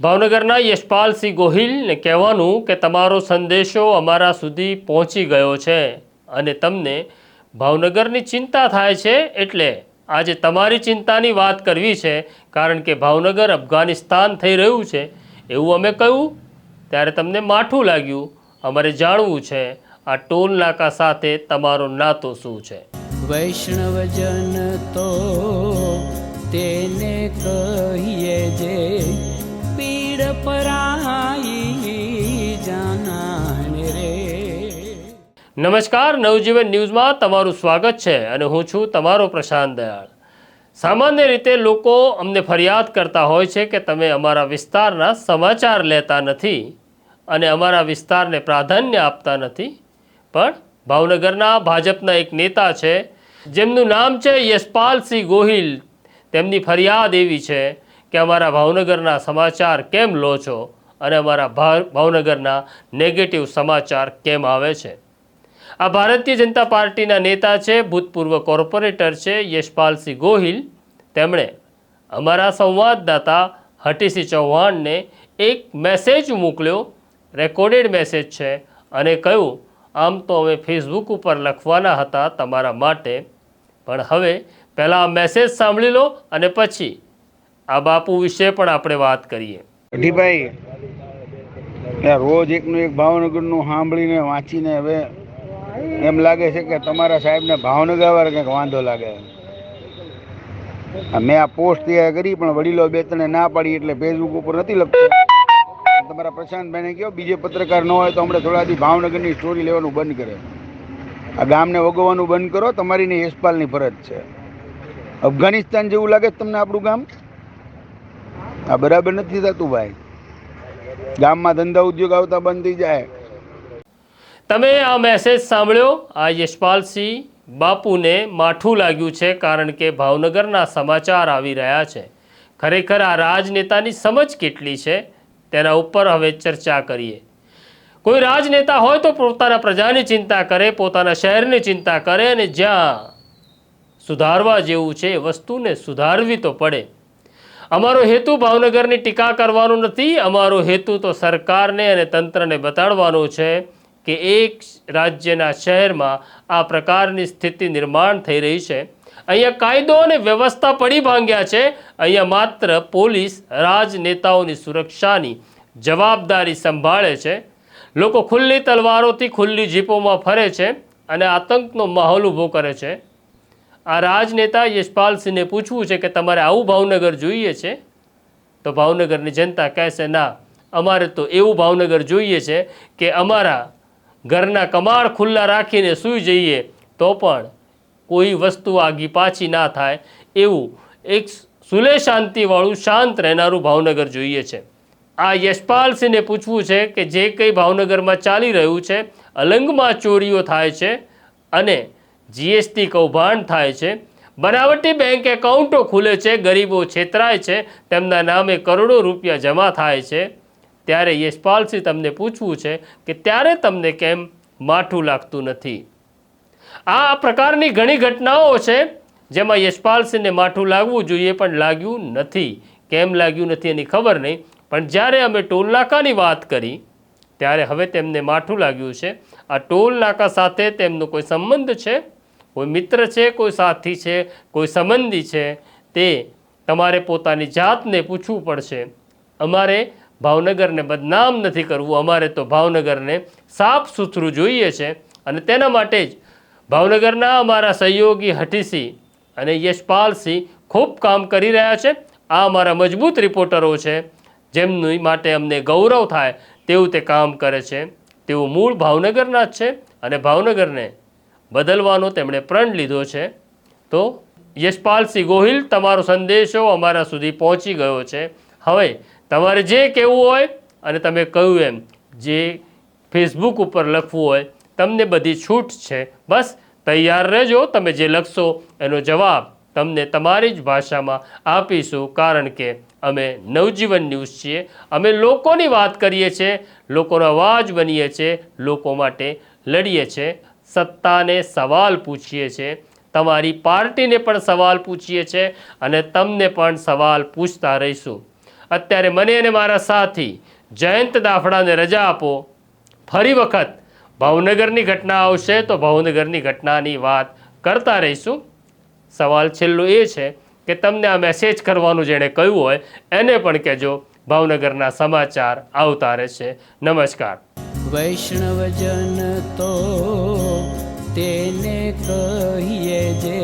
ભાવનગરના યશપાલસિંહ ગોહિલને કહેવાનું કે તમારો સંદેશો અમારા સુધી પહોંચી ગયો છે અને તમને ભાવનગરની ચિંતા થાય છે એટલે આજે તમારી ચિંતાની વાત કરવી છે, કારણ કે ભાવનગર અફઘાનિસ્તાન થઈ રહ્યું છે. એવું અમે કહ્યું, ત્યારે તમને માઠું લાગ્યું. અમારે જાણવું છે, આ ટોલ નાકા સાથે તમારો નાતો શું છે? વૈષ્ણવજન તો તેને કહીએ જે નમસ્કાર, નવજીવન ન્યૂઝમાં તમારું સ્વાગત છે અને હું છું તમારો પ્રશાંત દયાળ. સામાન્ય રીતે લોકો અમને ફરિયાદ કરતા હોય છે કે તમે અમારા વિસ્તારના સમાચાર લેતા નથી અને અમારા વિસ્તારને પ્રાધાન્ય આપતા નથી. પણ ભાવનગરના ભાજપના એક નેતા છે, જેમનું નામ છે યશપાલસિંહ ગોહિલ. તેમની ફરિયાદ એવી છે કે અમારા ભાવનગરના સમાચાર કેમ લો છો અને અમારા ભાવ- ભાવનગરના નેગેટિવ સમાચાર કેમ આવે છે? આ ભારતીય જનતા પાર્ટીના નેતા છે, ભૂતપૂર્વ કોર્પોરેટર છે, યશપાલસિંહ ગોહિલ. તેમણે અમારા સંવાદદાતા હટીસિંહ ચૌહાણને એક મેસેજ મોકલ્યો. રેકોર્ડેડ મેસેજ છે અને કહ્યું, આમ તો અમે ફેસબુક ઉપર લખવાના હતા તમારા માટે. પણ હવે પહેલાં આ મેસેજ સાંભળી લો અને પછી આ બાપુ વિશે પણ આપણે વાત કરીએ. અઢીભાઈ રોજ એકનું એક ભાવનગરનું સાંભળીને વાંચીને હવે એમ લાગે છે કે તમારા સાહેબને ભાવનગર વાળા કંઈક વાંધો લાગે. મેં આ પોસ્ટ તૈયાર કરી, પણ વડીલો બે ત્રણે ના પાડી એટલે ફેસબુક ઉપર નથી લખતો. તમારા પ્રશાંતભાઈને કહો, બીજે પત્રકાર ન હોય તો હમણાં થોડાથી ભાવનગરની સ્ટોરી લેવાનું બંધ કરે. આ ગામને વગોવાનું બંધ કરો તમારી ને યશપાલની ફરજ છે. અફઘાનિસ્તાન જેવું લાગે તમને આપણું ગામ? આ બરાબર નથી થતું ભાઈ. ગામમાં ધંધા ઉદ્યોગ આવતા બંધ થઈ જાય. તમે આ મેસેજ સાંભળ્યો? આ યશપાલસિંહ બાપુને માઠું લાગ્યું છે કારણ કે ભાવનગરના સમાચાર આવી રહ્યા છે. ખરેખર આ રાજનેતાની સમજ કેટલી છે? તેના ઉપર હવે ચર્ચા કરીએ. કોઈ રાજનેતા હોય તો પોતાના પ્રજાની ચિંતા કરે, પોતાના શહેરની ચિંતા કરે અને જ્યાં સુધારવા જેવું છે વસ્તુને સુધારવી તો પડે. અમારો હેતુ ભાવનગરની ટીકા કરવાનો નથી. અમારો હેતુ તો સરકારને અને તંત્રને બતાડવાનો છે કે એક રાજ્યના શહેરમાં આ પ્રકારની સ્થિતિ નિર્માણ થઈ રહી છે. અહીંયા કાયદો અને વ્યવસ્થા પડી ભાંગ્યા છે. અહીંયા માત્ર પોલીસ, રાજનેતાઓની સુરક્ષાની જવાબદારી સંભાળે છે. લોકો ખુલ્લી તલવારોથી ખુલ્લી જીપોમાં ફરે છે અને આતંકનો માહોલ ઊભો કરે છે. આ રાજનેતા યશપાલસિંહને પૂછવું છે કે તમારે આવું ભાવનગર જોઈએ છે? તો ભાવનગરની જનતા કહેશે ના, અમારે તો એવું ભાવનગર જોઈએ છે કે અમારા ઘરના કમાળ ખુલ્લા રાખીને સૂઈ જઈએ તો પણ કોઈ વસ્તુ આગી પાછી ના થાય એવું એક સુલે શાંતિવાળું શાંત રહેનારું ભાવનગર જોઈએ છે. આ યશપાલસિંહને પૂછવું છે કે જે કંઈ ભાવનગરમાં ચાલી રહ્યું છે, અલંગમાં ચોરીઓ થાય છે અને જીએસટી કૌભાંડ થાય છે. બનાવટી બેંક એકાઉન્ટો ખુલે છે, ગરીબો છેતરાય છે, તેમના નામે કરોડો રૂપિયા જમા થાય છે. ત્યારે યશપાલસિંહ તમને પૂછવું છે કે ત્યારે તમને કેમ માઠું લાગતું નથી? આ પ્રકારની ઘણી ઘટનાઓ છે, જેમાં યશપાલસિંહને માઠું લાગવું જોઈએ પણ લાગ્યું નથી. કેમ લાગ્યું નથી એની ખબર નહીં, પણ જ્યારે અમે ટોલ નાકાની વાત કરી, ત્યારે હવે તેમને માઠું લાગ્યું છે. આ ટોલ નાકા સાથે તેમનો કોઈ સંબંધ છે? કોઈ મિત્ર છે, કોઈ સાથી છે, કોઈ સંબંધી છે, તે તમારે પોતાની જાતને પૂછવું પડશે. અમારે ભાવનગરને બદનામ નથી કરવું. અમારે તો ભાવનગરને સાફ સુથરું જોઈએ છે અને તેના માટે જ ભાવનગરના અમારા સહયોગી હઠીસિંહ અને યશપાલસિંહ ખૂબ કામ કરી રહ્યા છે. આ અમારા મજબૂત રિપોર્ટરો છે. જેમની માટે અમને ગૌરવ થાય તેવું તે કામ કરે છે. તેઓ મૂળ ભાવનગરના જ છે અને ભાવનગરને બદલવાનો તેમણે પ્રણ લીધો છે. તો યશપાલસિંહ ગોહિલ, તમારો સંદેશો અમારા સુધી પહોંચી ગયો છે. હવે તમારે જે કહેવું હોય અને તમે કહ્યું એમ, જે ફેસબુક ઉપર લખવું હોય, તમને બધી છૂટ છે. બસ, તૈયાર રહેજો. તમે જે લખશો એનો જવાબ તમને તમારી જ ભાષામાં આપીશું. કારણ કે અમે નવજીવન ન્યૂઝ છીએ. અમે લોકોની વાત કરીએ છીએ, લોકોનો અવાજ બનીએ છીએ, લોકો માટે લડીએ છીએ. સત્તાને સવાલ પૂછીએ છીએ તમારી પાર્ટીને પણ સવાલ પૂછીએ છીએ અને તમને પણ સવાલ પૂછતા રહીશું. અત્યારે મને અને મારા સાથી જયંત દાફડાને રજા આપો. ફરી વખત ભાવનગરની ઘટના આવશે તો ભાવનગરની ઘટનાની વાત કરતા રહીશું. સવાલ છેલ્લો એ છે કે તમને આ મેસેજ કરવાનું જેણે કહ્યું હોય, એને પણ કહેજો. ભાવનગરના સમાચાર આવતા રહેશે. નમસ્કાર. વૈષ્ણવજન તો કહીએ જે